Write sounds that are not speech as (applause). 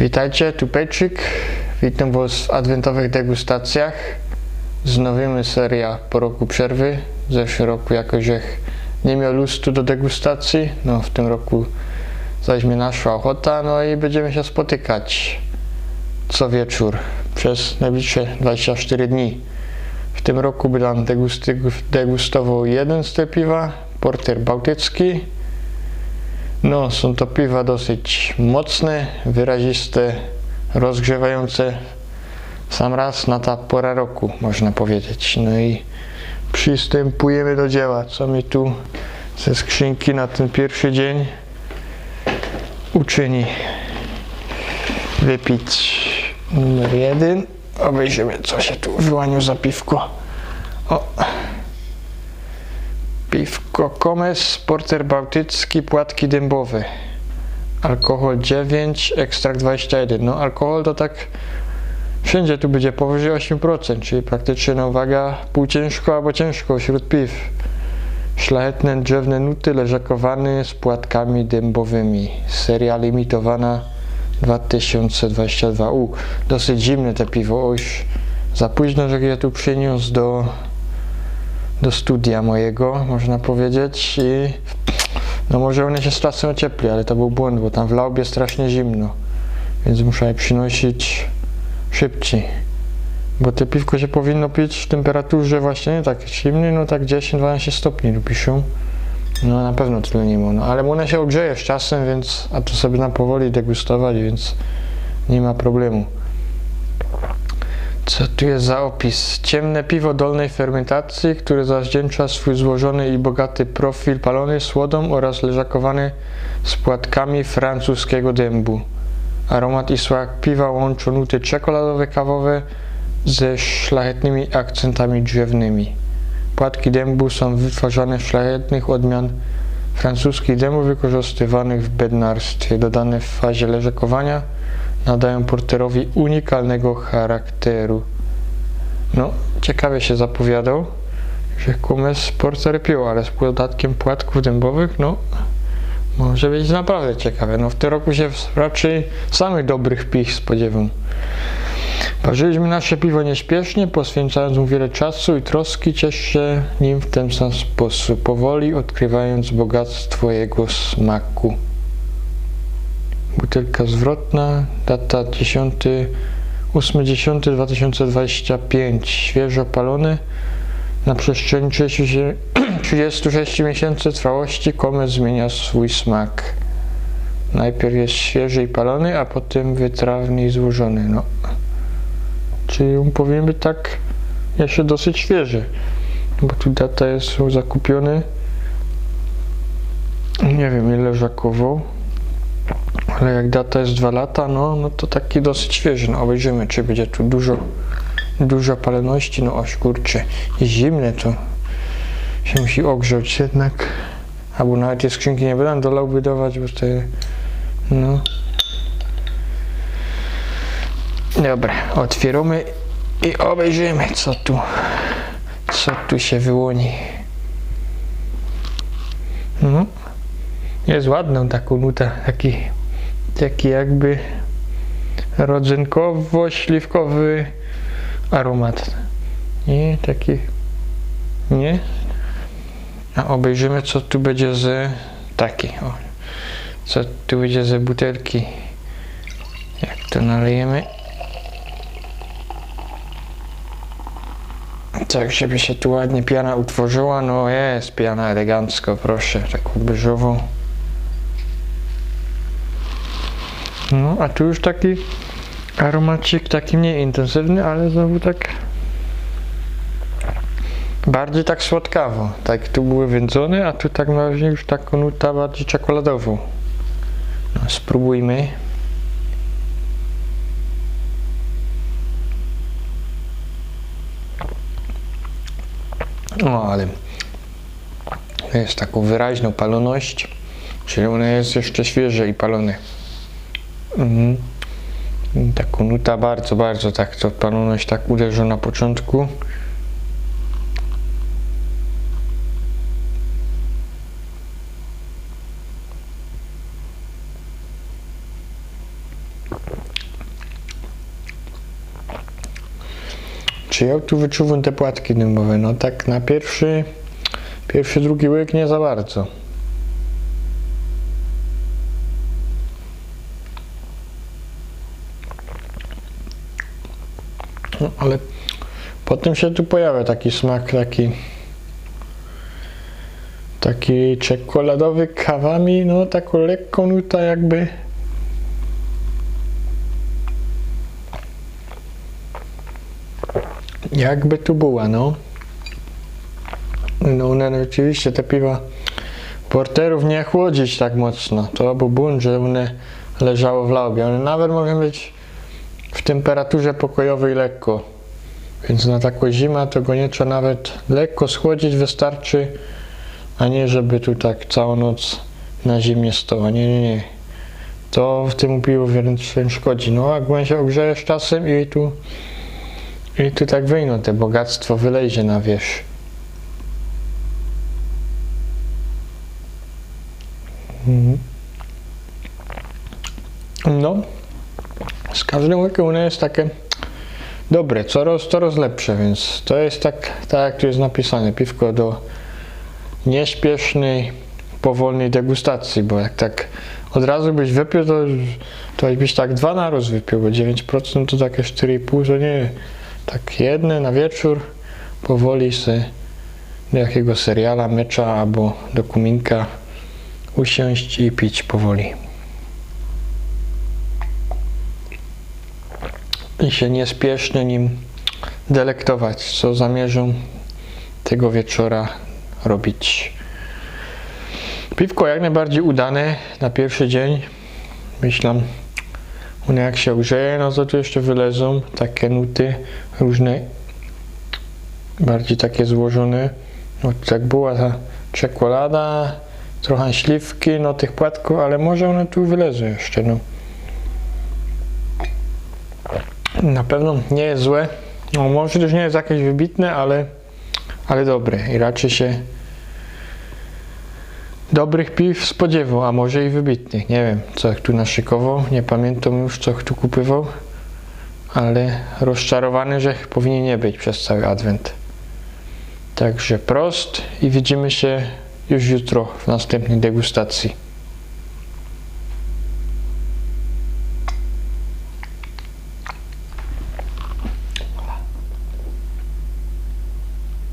Witajcie, tu Pejczyk. Witam Was w adwentowych degustacjach. Znowimy seria po roku przerwy. W zeszłym roku jakoś nie miał lustu do degustacji. No w tym roku zaś mi naszła ochota, no i będziemy się spotykać co wieczór przez najbliższe 24 dni. W tym roku degusty, degustował jeden styl piwa, porter bałtycki. No, są to piwa dosyć mocne, wyraziste, rozgrzewające sam raz na ta pora roku, można powiedzieć. No i przystępujemy do dzieła, co mi tu ze skrzynki na ten pierwszy dzień uczyni wypić numer jeden. Obejrzymy, co się tu wyłaniu za piwko. O. Piwko Komes, porter bałtycki, płatki dębowe. Alkohol 9, ekstrakt 21. No alkohol to tak wszędzie tu będzie powyżej 8%, czyli praktycznie no waga półciężko albo ciężko wśród piw. Szlachetne drzewne nuty leżakowane z płatkami dębowymi. Seria limitowana 2022. U, dosyć zimne te piwo. O, już za późno, że je tu przyniósł do, do studia mojego, można powiedzieć. I no może one się z czasem ociepli, ale to był błąd, bo tam w laubie strasznie zimno. Więc muszę je przynosić szybciej. Bo te piwko się powinno pić w temperaturze właśnie nie tak zimnej, no tak 10-12 stopni piszą. No na pewno tyle nie ma. No, ale one się ogrzeje z czasem, więc a to sobie na powoli degustować, więc nie ma problemu. Co tu jest za opis? Ciemne piwo dolnej fermentacji, które zawdzięcza swój złożony i bogaty profil palony słodą oraz leżakowany z płatkami francuskiego dębu. Aromat i smak piwa łączą nuty czekoladowe, kawowe ze szlachetnymi akcentami drzewnymi. Płatki dębu są wytwarzane z szlachetnych odmian francuskich dębów wykorzystywanych w bednarstwie. Dodane w fazie leżakowania nadają porterowi unikalnego charakteru. No, ciekawie się zapowiadał, że kumes porter pił, ale z podatkiem płatków dębowych, no, może być naprawdę ciekawe. No, w tym roku się raczej samych dobrych piw spodziewam. Parzyliśmy nasze piwo nieśpiesznie, poświęcając mu wiele czasu i troski, cieszy się nim w ten sam sposób, powoli odkrywając bogactwo jego smaku. Butelka zwrotna, data 10, 8.10.2025, świeżo palony. Na przestrzeni 36 (clears throat) miesięcy trwałości komet zmienia swój smak. Najpierw jest świeży i palony, a potem wytrawny i złożony. No. Czyli on powinien być tak jeszcze dosyć świeży, bo tu data jest zakupiony. Nie wiem ile żakował, ale jak data jest 2 lata, no, no to taki dosyć świeży. No obejrzymy, czy będzie tu dużo, dużo paleności. No oś kurczę, jest zimne to się musi ogrzać jednak. Albo nawet tej skrzynki nie będę dolał wydawać, bo to no. Dobra, otwieramy i obejrzymy co tu, co tu się wyłoni. No. Jest ładną taką nutę, taki, taki jakby rodzynkowo-śliwkowy aromat. I taki, nie? A obejrzymy co tu będzie z taki, o, co tu będzie ze butelki. Jak to nalejemy. Tak, żeby się tu ładnie piana utworzyła, no jest piana elegancko, proszę, taką beżową. No, a tu już taki aromacik, taki mniej intensywny, ale znowu tak bardziej tak słodkawo. Tak tu były wędzone, a tu tak na razie już taką nutę bardziej czekoladową. No, spróbujmy. No ale jest taką wyraźną paloność, czyli ona jest jeszcze świeże i palone. Mhm. Ta konuta bardzo, bardzo tak, to panoność tak uderzył na początku. Czy ja tu wyczuwam te płatki dymowe? No tak na pierwszy, pierwszy, drugi łyk nie za bardzo. Ale potem się tu pojawia taki smak, taki taki czekoladowy kawami, no taką lekką nutę jakby jakby tu była, no. No one rzeczywiście te piwa porterów nie chłodzić tak mocno. To był bunt, że one leżało w laubie. One nawet mogą być w temperaturze pokojowej lekko. Więc na taką zimę to go nie trzeba nawet lekko schłodzić wystarczy, a nie żeby tu tak całą noc na zimie stało. Nie, nie, nie. To w tym piwu wręcz szkodzi. No a jak się ogrzeje z czasem i tu i tu tak wyjdą te bogactwo wylejdzie na wierzch. Mhm. No, łykiem ono jest takie dobre, coraz, coraz lepsze, więc to jest tak, tak jak tu jest napisane, piwko do nieśpiesznej, powolnej degustacji, bo jak tak od razu byś wypił, to, to byś tak dwa naroz wypił, bo 9% to takie 4,5 to nie, tak jedne na wieczór, powoli se do jakiego seriala, mecza albo do kuminka usiąść i pić powoli. I się niespiesznie nim delektować, co zamierzą tego wieczora robić. Piwko jak najbardziej udane na pierwszy dzień. Myślę, one jak się ogrzeje, no to tu jeszcze wylezą takie nuty różne, bardziej takie złożone. No tak była ta czekolada, trochę śliwki, no tych płatków, ale może one tu wylezą jeszcze, no. Na pewno nie jest złe. No, może też nie jest jakieś wybitne, ale, ale dobre i raczej się dobrych piw spodziewał, a może i wybitnych. Nie wiem, co jak tu naszykował, nie pamiętam już, co tu kupywał, ale rozczarowany, że powinien nie być przez cały adwent. Także prost i widzimy się już jutro w następnej degustacji.